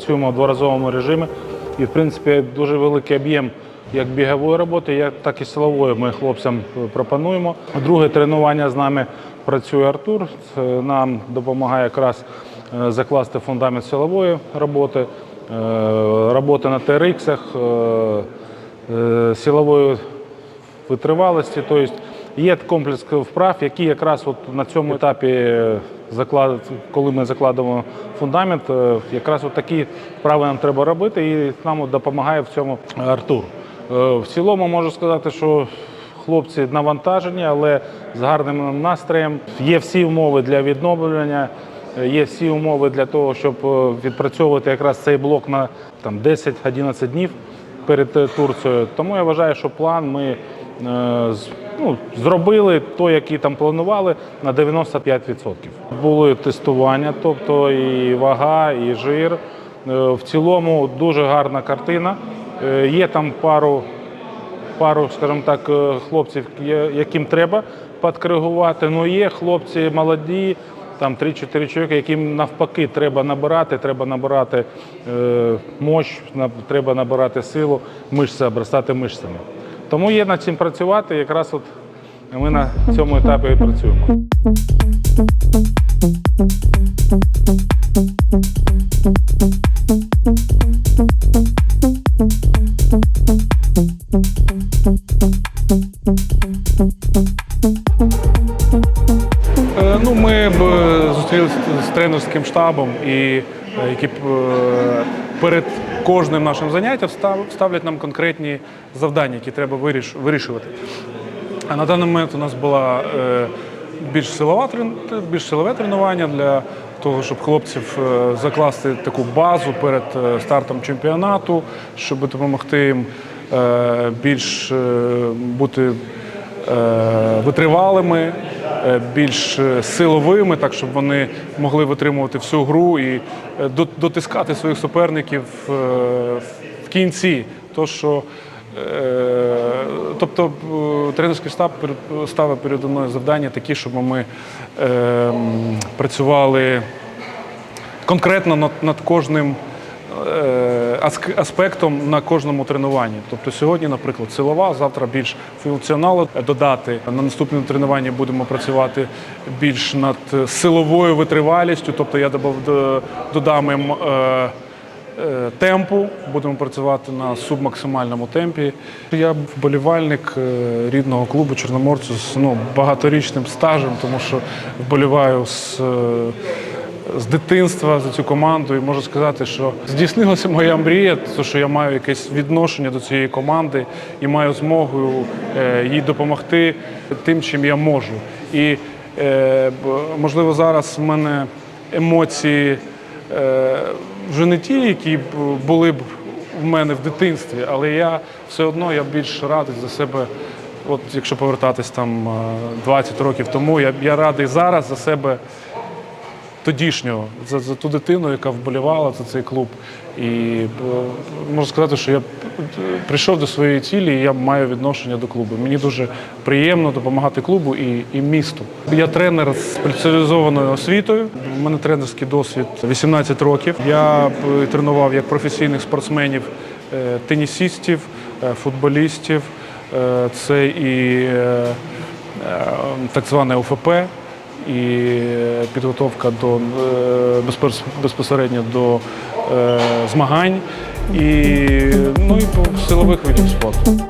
працюємо в дворазовому режимі. І, в принципі, дуже великий об'єм як бігової роботи, так і силової ми хлопцям пропонуємо. Друге тренування з нами працює Артур. Це нам допомагає якраз е, закласти фундамент силової роботи, е, роботи на TRX, е, е, силової витривалості. Тобто є комплекс вправ, які якраз от на цьому етапі, заклад... коли ми закладемо фундамент, е, якраз от такі вправи нам треба робити, і нам допомагає в цьому Артур. Е, В цілому можу сказати, що хлопці навантажені, але з гарним настроєм. Є всі умови для відновлення. е, Є всі умови для того, щоб відпрацьовувати якраз цей блок на там, 10-11 днів перед Турцією. Тому я вважаю, що план ми ну, зробили той, який там планували, на 95%. Були тестування, тобто і вага, і жир. Е, В цілому дуже гарна картина. Е, Є там пару пару, скажімо так, е, хлопців, яким треба підкоригувати. Ну є хлопці молоді, там 3-4 чоловіка, яким навпаки треба набирати, треба набирати е, мощь, треба набирати силу, мишці, обростати мишцями. Тому є над чим працювати, якраз от ми на цьому етапі і працюємо. Е, Ну, ми б е, зустрілися з тренерським штабом, і е, які б, перед кожним нашим заняттям ставлять нам конкретні завдання, які треба вирішувати. А на даний момент у нас була е, більш силова більш силове тренування для того, щоб хлопців е, закласти таку базу перед е, стартом чемпіонату, щоб допомогти їм більш бути витривалими, більш е, силовими, так щоб вони могли витримувати всю гру і е, дотискати своїх суперників е, в кінці. То, що Е, Тобто е, тренерський штаб перед- ставив передо мною завдання такі, щоб ми е, працювали конкретно над, кожним е, аспектом на кожному тренуванні. Тобто сьогодні, наприклад, силова, завтра більш функціоналу додати. На наступному тренуванні будемо працювати більш над силовою витривалістю. Тобто я додам їм е, е, темпу, будемо працювати на субмаксимальному темпі. Я вболівальник е, рідного клубу Чорноморцю з ну, багаторічним стажем, тому що вболіваю з, з дитинства за цю команду. І можу сказати, що здійснилася моя мрія, тому що я маю якесь відношення до цієї команди і маю змогу е, їй допомогти тим, чим я можу. І е, можливо зараз в мене емоції е, вже не ті, які були б в мене в дитинстві, але я все одно я більш радий за себе. От якщо повертатись там е, 20 років тому, я, я радий зараз за себе тодішнього, за, за ту дитину, яка вболівала за цей клуб. І е, можу сказати, що я прийшов до своєї цілі, і я маю відношення до клубу. Мені дуже приємно допомагати клубу і, і місту. Я тренер з спеціалізованою освітою. У мене тренерський досвід 18 років. Я е, тренував як професійних спортсменів, е, тенісістів, футболістів. Це і так зване ОФП, і підготовка до е, безпосередньо до е, змагань, і, ну, і силових видів спорту.